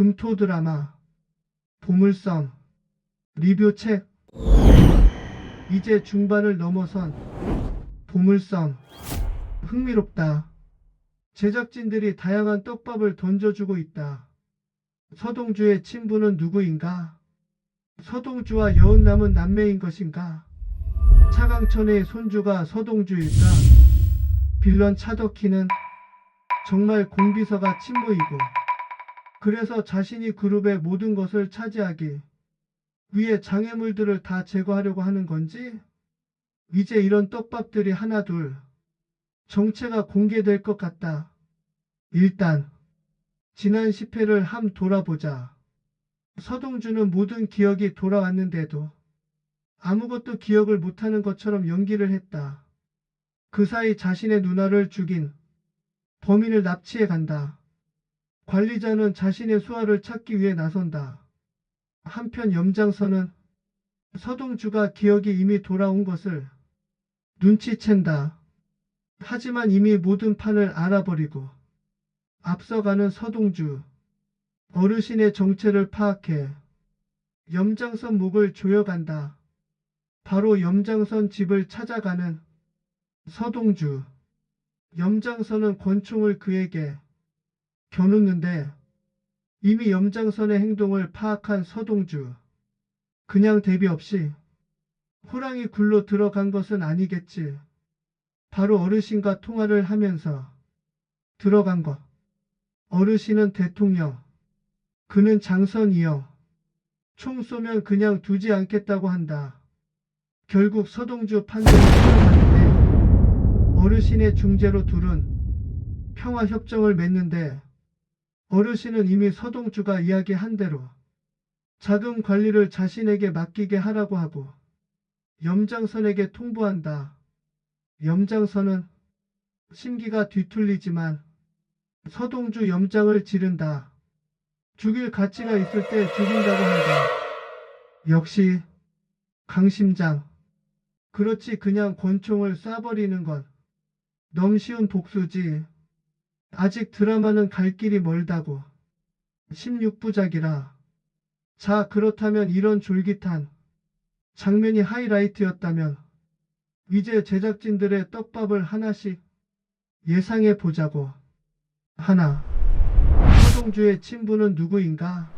금토 드라마 보물섬 리뷰 책 이제 중반을 넘어선 보물섬 흥미롭다. 제작진들이 다양한 떡밥을 던져주고 있다. 서동주의 친부는 누구인가? 서동주와 여은 남은 남매인 것인가? 차강천의 손주가 서동주일까? 빌런 차덕희는 정말 공비서가 친부이고 그래서 자신이 그룹의 모든 것을 차지하기 위해 장애물들을 다 제거하려고 하는 건지? 이제 이런 떡밥들이 하나 둘 정체가 공개될 것 같다. 일단 지난 10회를 함 돌아보자. 서동주는 모든 기억이 돌아왔는데도 아무것도 기억을 못하는 것처럼 연기를 했다. 그 사이 자신의 누나를 죽인 범인을 납치해 간다. 관리자는 자신의 수아를 찾기 위해 나선다. 한편 염장선은 서동주가 기억이 이미 돌아온 것을 눈치챈다. 하지만 이미 모든 판을 알아버리고 앞서가는 서동주. 어르신의 정체를 파악해 염장선 목을 조여간다. 바로 염장선 집을 찾아가는 서동주. 염장선은 권총을 그에게 겨누는데 이미 염장선의 행동을 파악한 서동주. 그냥 대비 없이 호랑이 굴로 들어간 것은 아니겠지. 바로 어르신과 통화를 하면서 들어간 것. 어르신은 대통령. 그는 장선이여. 총 쏘면 그냥 두지 않겠다고 한다. 결국 서동주 판정이 흘러가는데 어르신의 중재로 둘은 평화협정을 맺는데 어르신은 이미 서동주가 이야기한 대로 자금 관리를 자신에게 맡기게 하라고 하고 염장선에게 통보한다. 염장선은 심기가 뒤틀리지만 서동주 염장을 지른다. 죽일 가치가 있을 때 죽인다고 한다. 역시 강심장. 그렇지 그냥 권총을 쏴버리는 건 너무 쉬운 복수지. 아직 드라마는 갈 길이 멀다고. 16부작이라. 자, 그렇다면 이런 졸깃한 장면이 하이라이트였다면 이제 제작진들의 떡밥을 하나씩 예상해 보자고. 하나. 서동주의 친부는 누구인가?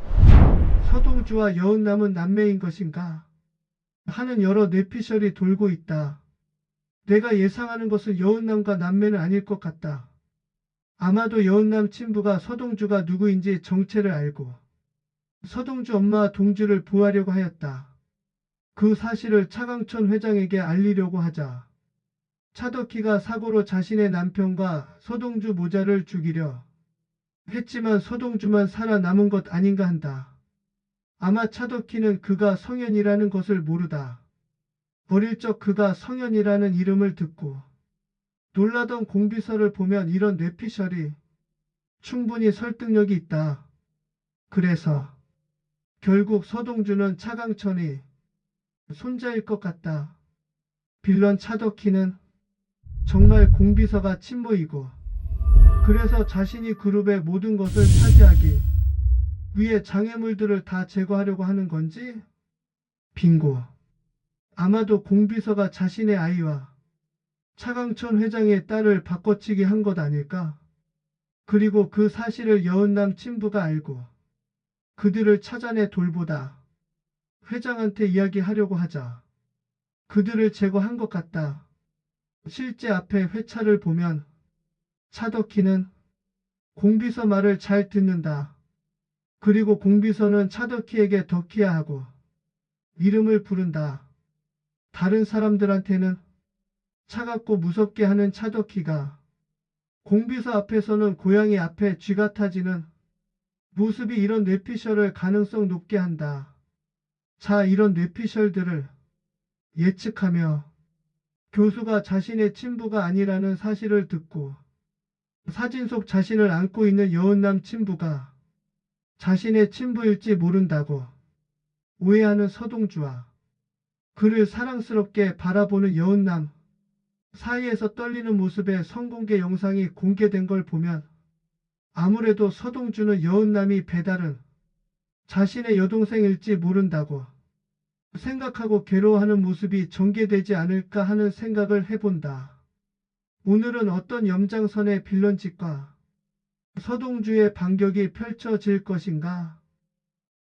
서동주와 여은남은 남매인 것인가? 하는 여러 뇌피셜이 돌고 있다. 내가 예상하는 것은 여은남과 남매는 아닐 것 같다. 아마도 여은남 친부가 서동주가 누구인지 정체를 알고 서동주 엄마와 동주를 보하려고 하였다. 그 사실을 차강천 회장에게 알리려고 하자 차덕희가 사고로 자신의 남편과 서동주 모자를 죽이려 했지만 서동주만 살아남은 것 아닌가 한다. 아마 차덕희는 그가 성현이라는 것을 모르다. 어릴 적 그가 성현이라는 이름을 듣고 놀라던 공비서를 보면 이런 뇌피셜이 충분히 설득력이 있다. 그래서 결국 서동주는 차강천이 손자일 것 같다. 빌런 차덕희는 정말 공비서가 친모이고 그래서 자신이 그룹의 모든 것을 차지하기 위해 장애물들을 다 제거하려고 하는 건지? 빙고. 아마도 공비서가 자신의 아이와 차강천 회장의 딸을 바꿔치기 한 것 아닐까? 그리고 그 사실을 여은남 친부가 알고 그들을 찾아내 돌보다 회장한테 이야기하려고 하자 그들을 제거한 것 같다. 실제 앞에 회차를 보면 차덕희는 공비서 말을 잘 듣는다. 그리고 공비서는 차덕희에게 덕희야 하고 이름을 부른다. 다른 사람들한테는 차갑고 무섭게 하는 차덕희가 공비서 앞에서는 고양이 앞에 쥐가 타지는 모습이 이런 뇌피셜을 가능성 높게 한다. 자, 이런 뇌피셜들을 예측하며 교수가 자신의 친부가 아니라는 사실을 듣고 사진 속 자신을 안고 있는 여은남 친부가 자신의 친부일지 모른다고 오해하는 서동주와 그를 사랑스럽게 바라보는 여은남 사이에서 떨리는 모습의 성공개 영상이 공개된 걸 보면 아무래도 서동주는 여은남이 배달은 자신의 여동생일지 모른다고 생각하고 괴로워하는 모습이 전개되지 않을까 하는 생각을 해본다. 오늘은 어떤 염장선의 빌런짓과 서동주의 반격이 펼쳐질 것인가?